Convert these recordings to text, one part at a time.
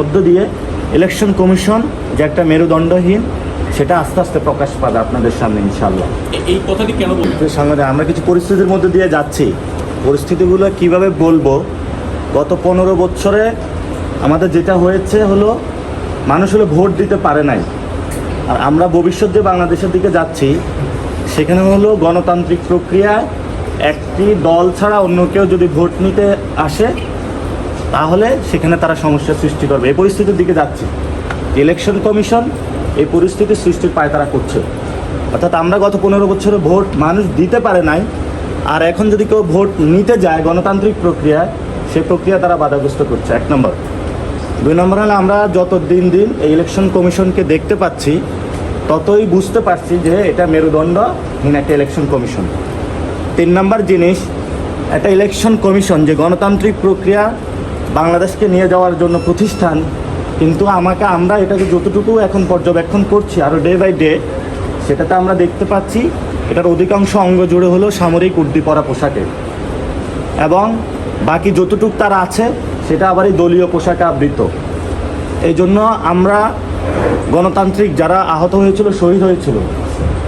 মধ্য দিয়ে election commission যে একটা মেরুদণ্ডহীন সেটা আস্তে আস্তে প্রকাশ পাবে আপনাদের সামনে ইনশাল্লাহ এই কথাটি কেন সামনে আমরা কিছু পরিস্থিতির মধ্যে দিয়ে যাচ্ছি। পরিস্থিতিগুলো কীভাবে বলব? গত পনেরো বছরে আমাদের যেটা হয়েছে হলো মানুষ হলো ভোট দিতে পারে নাই। আর আমরা ভবিষ্যৎ যে বাংলাদেশের দিকে যাচ্ছি সেখানে হলো গণতান্ত্রিক প্রক্রিয়ায় একটি দল ছাড়া অন্য কেউ যদি ভোট নিতে আসে তাহলে সেখানে তারা সমস্যার সৃষ্টি করবে। এই পরিস্থিতির দিকে যাচ্ছে। ইলেকশন কমিশন এই পরিস্থিতির সৃষ্টির পায় তারা করছে। অর্থাৎ আমরা গত পনেরো বছরে ভোট মানুষ দিতে পারে নাই। আর এখন যদি কেউ ভোট নিতে যায় গণতান্ত্রিক প্রক্রিয়ায় সেই প্রক্রিয়া তারা বাধাগ্রস্ত করছে। এক নম্বর। দুই নম্বর হলে আমরা যত দিন দিন এই ইলেকশন কমিশনকে দেখতে পাচ্ছি, ততই বুঝতে পারছি যে এটা মেরুদণ্ডহীন একটা ইলেকশন কমিশন তিন নম্বর জিনিস, একটা ইলেকশন কমিশন যে গণতান্ত্রিক প্রক্রিয়া বাংলাদেশকে নিয়ে যাওয়ার জন্য প্রতিষ্ঠান, কিন্তু আমাকে আমরা এটাকে যতটুকু এখন পর্যবেক্ষণ করছি আরও ডে বাই ডে সেটাতে আমরা দেখতে পাচ্ছি এটার অধিকাংশ অঙ্গ জুড়ে হলো সামরিক উর্দি পরা পোশাকে। এবং বাকি যতটুক তার আছে, সেটা আবার এই দলীয় পোশাকে আবৃত। এই জন্য আমরা গণতান্ত্রিক যারা আহত হয়েছিল, শহীদ হয়েছিল,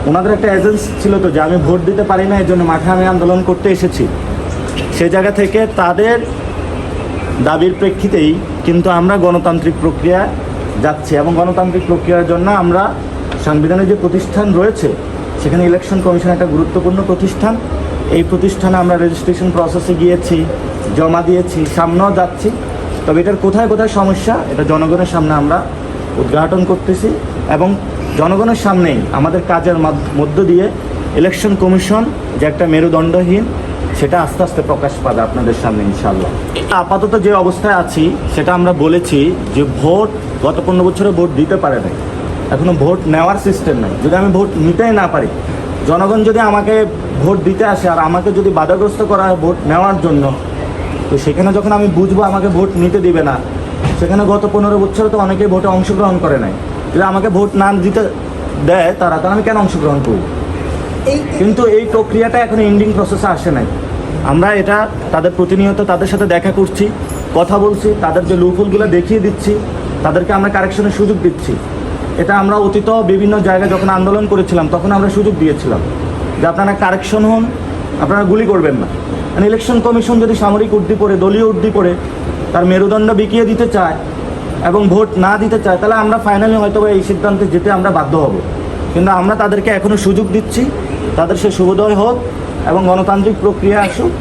ওনাদের একটা এজেন্সি ছিল তো যে আমি ভোট দিতে পারি না এই জন্য মাঠে আমি আন্দোলন করতে এসেছি। সেই জায়গা থেকে তাদের দাবির প্রেক্ষিতেই কিন্তু আমরা গণতান্ত্রিক প্রক্রিয়া যাচ্ছি এবং গণতান্ত্রিক প্রক্রিয়ার জন্য আমরা সাংবিধানিক যে প্রতিষ্ঠান রয়েছে, সেখানে ইলেকশন কমিশন একটা গুরুত্বপূর্ণ প্রতিষ্ঠান। এই প্রতিষ্ঠানে আমরা রেজিস্ট্রেশন প্রসেসে গিয়েছি, জমা দিয়েছি, সামনেও যাচ্ছি। তবে এটার কোথায় কোথায় সমস্যা, এটা জনগণের সামনে আমরা উদ্ঘাটন করতেছি এবং জনগণের সামনেই আমাদের কাজের মধ্য দিয়ে ইলেকশন কমিশন যে একটা মেরুদণ্ডহীন সেটা আস্তে আস্তে প্রকাশ পাবে আপনাদের সামনে ইনশাল্লাহ আপাতত যে অবস্থায় আছি সেটা আমরা বলেছি যে ভোট গত পনেরো বছরে ভোট দিতে পারে নাই। এখনও ভোট নেওয়ার সিস্টেম নাই। যদি আমি ভোট নিতেই না পারি জনগণ যদি আমাকে ভোট দিতে আসে আর আমাকে যদি বাধাগ্রস্ত করা হয় ভোট নেওয়ার জন্য তো সেখানে যখন আমি বুঝব আমাকে ভোট নিতে দিবে না সেখানে গত পনেরো বছরে তো অনেকেই ভোটে অংশগ্রহণ করে নাই। যদি আমাকে ভোট না দিতে দেয় তারা তাহলে আমি কেন অংশগ্রহণ করব? কিন্তু এই প্রক্রিয়াটা এখন এন্ডিং প্রসেসে আসে নাই। আমরা এটা তাদের প্রতিনিয়ত তাদের সাথে দেখা করছি, কথা বলছি, তাদের যে লুফুলগুলো দেখিয়ে দিচ্ছি, তাদেরকে আমরা কারেকশনের সুযোগ দিচ্ছি। এটা আমরা অতীত বিভিন্ন জায়গায় যখন আন্দোলন করেছিলাম, তখন আমরা সুযোগ দিয়েছিলাম যে আপনারা কারেকশন হন, আপনারা গুলি করবেন না। মানে ইলেকশন কমিশন যদি সামরিক উর্দি পড়ে দলীয় উর্দি পড়ে তার মেরুদণ্ড বিকিয়ে দিতে চায় এবং ভোট না দিতে চায়, তাহলে আমরা ফাইনালি হয়তো এই সিদ্ধান্তে যেতে আমরা বাধ্য হব। কিন্তু আমরা তাদেরকে এখনও সুযোগ দিচ্ছি, তাদের সে শুভোদয় হোক এবং গণতান্ত্রিক প্রক্রিয়া আসুক,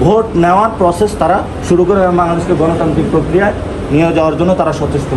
ভোট নেওয়ার প্রসেস তারা শুরু করে বাংলাদেশকে গণতান্ত্রিক প্রক্রিয়ায় নিয়ে যাওয়ার জন্য তারা সচেষ্ট